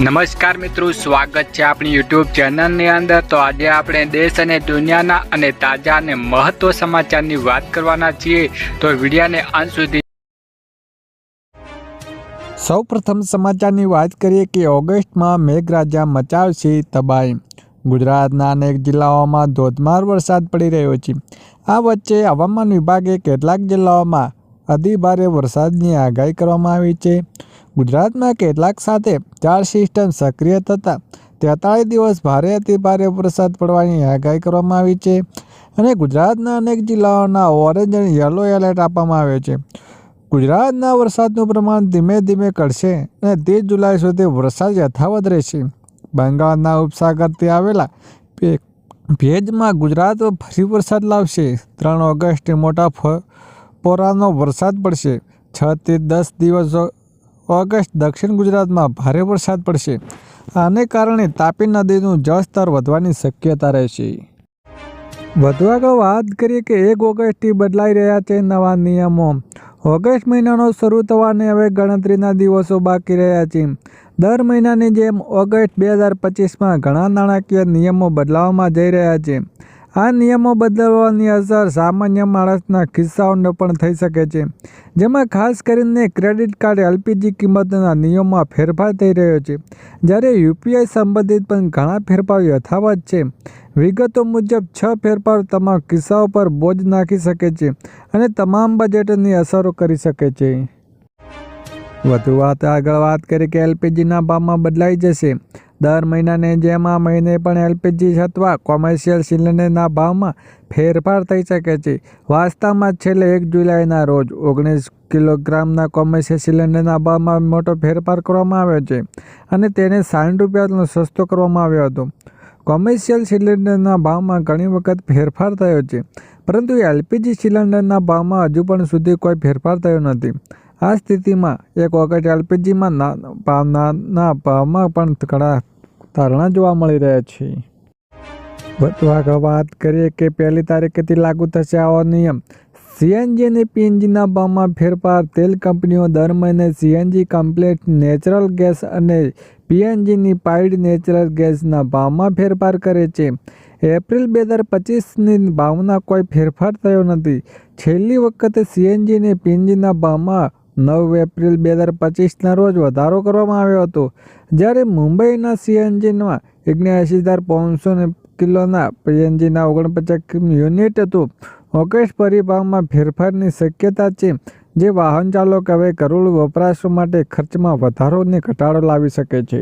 નમસ્કાર મિત્રો, સ્વાગત છે આપણી યુટ્યુબ ચેનલની અંદર. તો આજે આપણે દેશ અને દુનિયાના અને તાજા અને મહત્વ સમાચારની વાત કરવાના છીએ. તો વિડીયાને અંત સુધી સૌપ્રથમ સમાચારની વાત કરીએ કે ઓગસ્ટમાં મેઘરાજા મચાવશે તબાહી. ગુજરાતના અનેક જિલ્લાઓમાં ધોધમાર વરસાદ પડી રહ્યો છે. આ વચ્ચે હવામાન વિભાગે કેટલાક જિલ્લાઓમાં અતિભારે વરસાદની આગાહી કરવામાં આવી છે. ગુજરાતમાં કેટલાક સાથે ચાર સિસ્ટમ સક્રિય થતાં તેતાળીસ દિવસ ભારે અતિભારે વરસાદ પડવાની આગાહી કરવામાં આવી છે અને ગુજરાતના અનેક જિલ્લાઓના ઓરેન્જ અને યલો એલર્ટ આપવામાં આવ્યો છે. ગુજરાતના વરસાદનું પ્રમાણ ધીમે ધીમે ઘટશે અને ત્રીસ જુલાઈ સુધી વરસાદ યથાવત રહેશે. બંગાળના ઉપસાગરથી આવેલા ભેજમાં ગુજરાત ફરી વરસાદ લાવશે. ત્રણ ઓગસ્ટે મોટા ફોરાનો વરસાદ પડશે. છથી દસ દિવસ ઓગસ્ટ દક્ષિણ ગુજરાતમાં ભારે વરસાદ પડશે. આને કારણે તાપી નદીનું જળસ્તર વધવાની શક્યતા રહેશે. વધુ આગળ વાત કરીએ કે એક ઓગસ્ટથી બદલાઈ રહ્યા છે નવા નિયમો. ઓગસ્ટ મહિનાનો શરૂ થવાને હવે ગણતરીના દિવસો બાકી રહ્યા છે. દર મહિનાની જેમ ઓગસ્ટ બે હજાર પચીસમાં ઘણા નાણાકીય નિયમો બદલાવવામાં જઈ રહ્યા છે. આ નિયમો બદલવાની અસર સામાન્ય માણસના કિસ્સાઓને પણ થઈ શકે છે. જેમાં ખાસ કરીને ક્રેડિટ કાર્ડ એલપીજી કિંમતના નિયમોમાં ફેરફાર થઈ રહ્યો છે. જ્યારે યુપીઆઈ સંબંધિત પણ ઘણા ફેરફારો યથાવત છે. વિગતો મુજબ, છ ફેરફારો તમામ કિસ્સાઓ પર બોજ નાખી શકે છે અને તમામ બજેટની અસરો કરી શકે છે. વધુ વાત, આગળ વાત કરીએ કે એલપીજીના ભાવમાં બદલાઈ જશે. દર મહિનાને જેમ આ મહિને પણ એલપીજી અથવા કોમર્શિયલ સિલિન્ડરના ભાવમાં ફેરફાર થઈ શકે છે. વાસ્તવમાં છેલ્લે એક જુલાઈના રોજ ઓગણીસ કિલોગ્રામના કોમર્શિયલ સિલિન્ડરના ભાવમાં મોટો ફેરફાર કરવામાં આવ્યો છે અને તેને સાઠ રૂપિયાનો સસ્તો કરવામાં આવ્યો હતો. કોમર્શિયલ સિલિન્ડરના ભાવમાં ઘણી વખત ફેરફાર થયો છે, પરંતુ એલપીજી સિલિન્ડરના ભાવમાં હજુ પણ સુધી કોઈ ફેરફાર થયો નથી. આ સ્થિતિમાં એક વખત એલપીજીમાં ના, ભાવના ભાવમાં પણ ઘણા ધારણા જોવા મળી રહ્યા છે. વધુ આગળ વાત કરીએ કે પહેલી તારીખેથી લાગુ થશે આવો નિયમ. સીએનજી અને પીએનજીના ભાવમાં ફેરફાર. તેલ કંપનીઓ દર મહિને સીએનજી કમ્પ્લેટ નેચરલ ગેસ અને પીએનજીની પાઇડ નેચરલ ગેસના ભાવમાં ફેરફાર કરે છે. એપ્રિલ બે હજાર પચીસની ભાવના કોઈ ફેરફાર થયો નથી. છેલ્લી વખતે સીએનજી અને પીએનજીના ભાવમાં નવ એપ્રિલ બે હજાર પચીસના રોજ વધારો કરવામાં આવ્યો હતો. જ્યારે મુંબઈના સીએનજીમાં ઓગણએંસી હજાર પાંચસો કિલોના પીએનજીના ઓગણપચાસ યુનિટ હતું. ઓગસ્ટ પરિભાવમાં ફેરફારની શક્યતા છે જે વાહન ચાલક હવે કરોડ વપરાશો માટે ખર્ચમાં વધારો ને ઘટાડો લાવી શકે છે.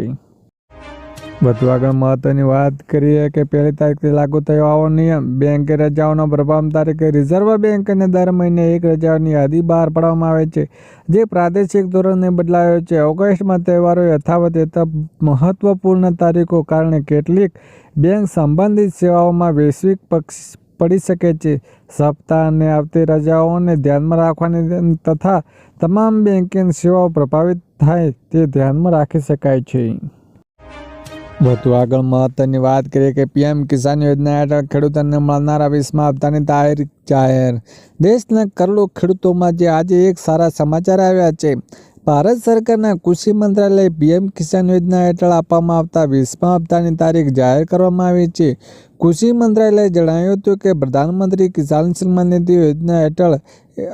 આગળ મહત્વની વાત કરીએ કે પહેલી તારીખથી લાગુ થયો આવો નિયમ. બેંકે રજાઓનો પ્રભાવ તારીખે રિઝર્વ બેંકને દર મહિને એક રજાઓની યાદી બહાર પાડવામાં આવે છે, જે પ્રાદેશિક ધોરણે બદલાયો છે. ઓગસ્ટમાં તહેવારો યથાવત યથા મહત્વપૂર્ણ તારીખો કારણે કેટલીક બેંક સંબંધિત સેવાઓમાં વૈશ્વિક પક્ષ પડી શકે છે. સપ્તાહ અને આવતી રજાઓને ધ્યાનમાં રાખવાની તથા તમામ બેન્કિંગ સેવાઓ પ્રભાવિત થાય તે ધ્યાનમાં રાખી શકાય છે. વધુ આગળ મહત્વની વાત કરીએ કે પીએમ કિસાન યોજના હેઠળ ખેડૂતોને મળનારા વીસમા હપ્તાની તારીખ જાહેર. દેશના કરોડો ખેડૂતોમાં જે આજે એક સારા સમાચાર આવ્યા છે. ભારત સરકારના કૃષિ મંત્રાલય પીએમ કિસાન યોજના હેઠળ આપવામાં આવતા વીસમા હપ્તાની તારીખ જાહેર કરવામાં આવી છે. કૃષિ મંત્રાલયે જણાવ્યું હતું કે પ્રધાનમંત્રી કિસાન સન્માન નિધિ યોજના હેઠળ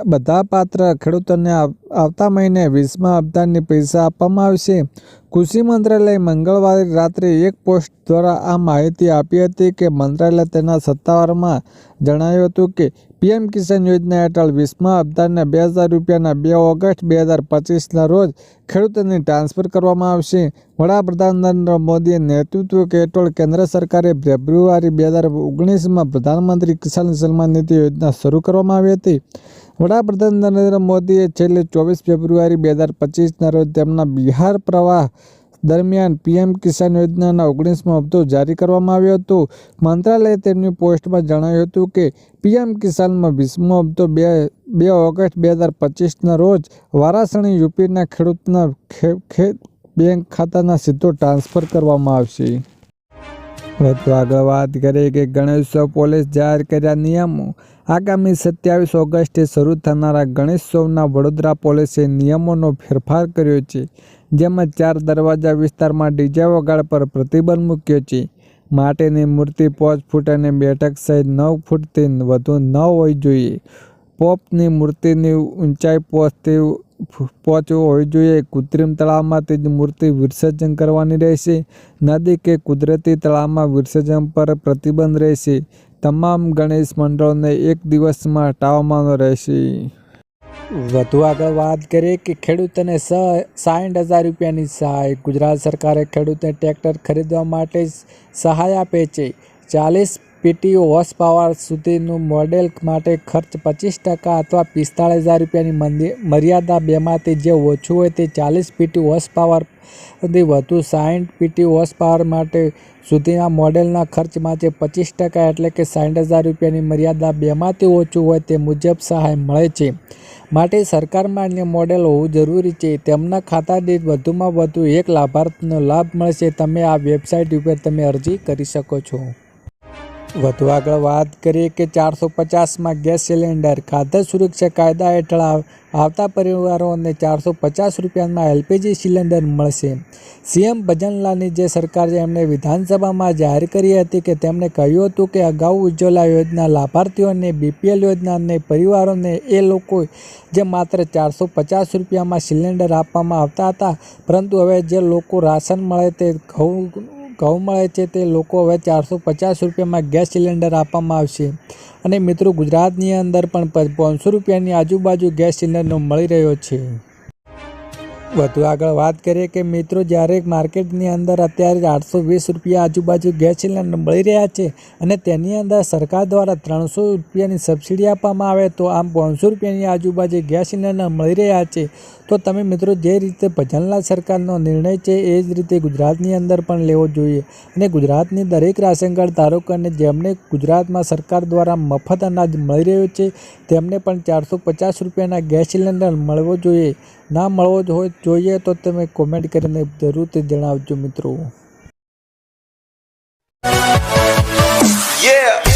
બધા પાત્ર ખેડૂતોને આવતા મહિને વીસમા હપ્તાની પૈસા આપવામાં આવશે. કૃષિ મંત્રાલયે મંગળવારે રાત્રે એક પોસ્ટ દ્વારા આ માહિતી આપી હતી કે મંત્રાલય તેના સત્તાવારમાં જણાવ્યું હતું કે પીએમ કિસાન યોજના હેઠળ વીસમા હપ્તાના બે હજાર રૂપિયાના બે ઓગસ્ટ બે હજાર પચીસના રોજ ખેડૂતોને ટ્રાન્સફર કરવામાં આવશે. વડાપ્રધાન નરેન્દ્ર મોદીએ નેતૃત્વ હેઠળ કેન્દ્ર સરકારે ફેબ્રુઆરી બે હજાર ઓગણીસમાં પ્રધાનમંત્રી કિસાન સન્માન નિધિ યોજના શરૂ કરવામાં આવી હતી. વડાપ્રધાન નરેન્દ્ર મોદીએ છેલ્લે ચોવીસ ફેબ્રુઆરી બે હજાર પચીસના રોજ તેમના બિહાર પ્રવાહ દરમિયાન પીએમ કિસાન યોજનાના ઓગણીસમો હપ્તો જારી કરવામાં આવ્યો હતો. મંત્રાલયે તેમની પોસ્ટમાં જણાવ્યું હતું કે, પીએમ કિસાનમાં વીસમો હપ્તો બે બે ઓગસ્ટ બે હજાર પચીસના રોજ વારાસણી યુપીના ખેડૂતના બેંક ખાતાના સીધો ટ્રાન્સફર કરવામાં આવશે. વધુ આગળ વાત કરીએ કે ગણેશોત્સવ પોલીસ જાહેર કર્યા નિયમો. આગામી સત્યાવીસ ઓગસ્ટે શરૂ થનારા ગણેશોત્સવના વડોદરા પોલીસે નિયમોનો ફેરફાર કર્યો છે, જેમાં ચાર દરવાજા વિસ્તારમાં ડીજે વગાડ પર પ્રતિબંધ મૂક્યો છે. માટેની મૂર્તિ પાંચ ફૂટ અને બેઠક સહિત નવ ફૂટથી વધુ ન હોવી જોઈએ. પોપની મૂર્તિની ઊંચાઈ પહોંચતી પહોંચવું હોવી જોઈએ. કૃત્રિમ તળાવમાંથી જ મૂર્તિ વિસર્જન કરવાની રહેશે. નદી કે કુદરતી તળાવમાં વિસર્જન પર પ્રતિબંધ રહેશે. તમામ ગણેશ મંડળોને એક દિવસમાં હટાવવાનો રહેશે. વધુ આગળ વાત કરીએ કે ખેડૂતોને સાઠ હજાર રૂપિયાની સહાય. ગુજરાત સરકારે ખેડૂતને ટ્રેક્ટર ખરીદવા માટે સહાય આપે છે. ચાલીસ પીટી હોર્સ પાવર સુધીનું મોડેલ માટે ખર્ચ પચીસ ટકા અથવા પિસ્તાળીસ હજાર રૂપિયાની મર્યાદા બેમાંથી જે ઓછું હોય તે ચાલીસ પીટી હોર્સ પાવર વધુ સાઠ પીટી હોર્સ પાવર માટે સુધીના મોડેલના ખર્ચમાંથી પચીસ ટકા એટલે કે સાઠ હજાર રૂપિયાની મર્યાદા બેમાંથી ઓછું હોય તે મુજબ સહાય મળે છે. માટે સરકાર માન્ય મોડેલ હોવું જરૂરી છે. તેમના ખાતા દીઠ વધુમાં વધુ એક લાભાર્થીનો લાભ મળશે. તમે આ વેબસાઇટ ઉપર તમે અરજી કરી શકો છો. વધુ આગળ વાત કરીએ કે ચારસો પચાસમાં ગેસ સિલિન્ડર, ખાદ્ય સુરક્ષા કાયદા હેઠળ આવ- આવતા પરિવારોને ચારસો પચાસ રૂપિયામાં એલપીજી સિલિન્ડર મળશે. સીએમ ભજનલાલની જે સરકાર છે, એમણે વિધાનસભામાં જાહેર કરી હતી કે તેમણે કહ્યું હતું કે અગાઉ ઉજ્જવલા યોજના લાભાર્થીઓને, બીપીએલ યોજનાને, પરિવારોને એ લોકો જે માત્ર ચારસો પચાસ રૂપિયામાં સિલિન્ડર આપવામાં આવતા હતા, પરંતુ હવે જે લોકો રાશન મળે તે ઘઉં ઘઉં મળે છે તે લોકો હવે ચારસો પચાસ રૂપિયામાં ગેસ સિલિન્ડર આપવામાં આવશે. અને મિત્રો, ગુજરાતની અંદર પણ પાંચસો રૂપિયાની આજુબાજુ ગેસ સિલિન્ડરનો મળી રહ્યો છે. વધુ આગળ વાત કરીએ કે મિત્રો, જ્યારે માર્કેટની અંદર અત્યારે આઠસો વીસ રૂપિયા આજુબાજુ ગેસ સિલિન્ડર મળી રહ્યા છે અને તેની અંદર સરકાર દ્વારા ત્રણસો રૂપિયાની સબસિડી આપવામાં આવે, તો આમ પાંચસો રૂપિયાની આજુબાજુ ગેસ સિલિન્ડર મળી રહ્યા છે. તો તમે મિત્રો જે રીતે ભજનલાલ સરકારનો નિર્ણય છે, એ જ રીતે ગુજરાતની અંદર પણ લેવો જોઈએ. અને ગુજરાતની દરેક રાશન કાર્ડ ધારકોને જેમને ગુજરાતમાં સરકાર દ્વારા મફત અનાજ મળી રહ્યું છે, તેમને પણ ચારસો પચાસ રૂપિયાના ગેસ સિલિન્ડર મળવો જોઈએ. ના મળવો જ હોય જોઈએ તો તમે કોમેન્ટ કરીને જરૂરથી જણાવજો મિત્રો. Yeah.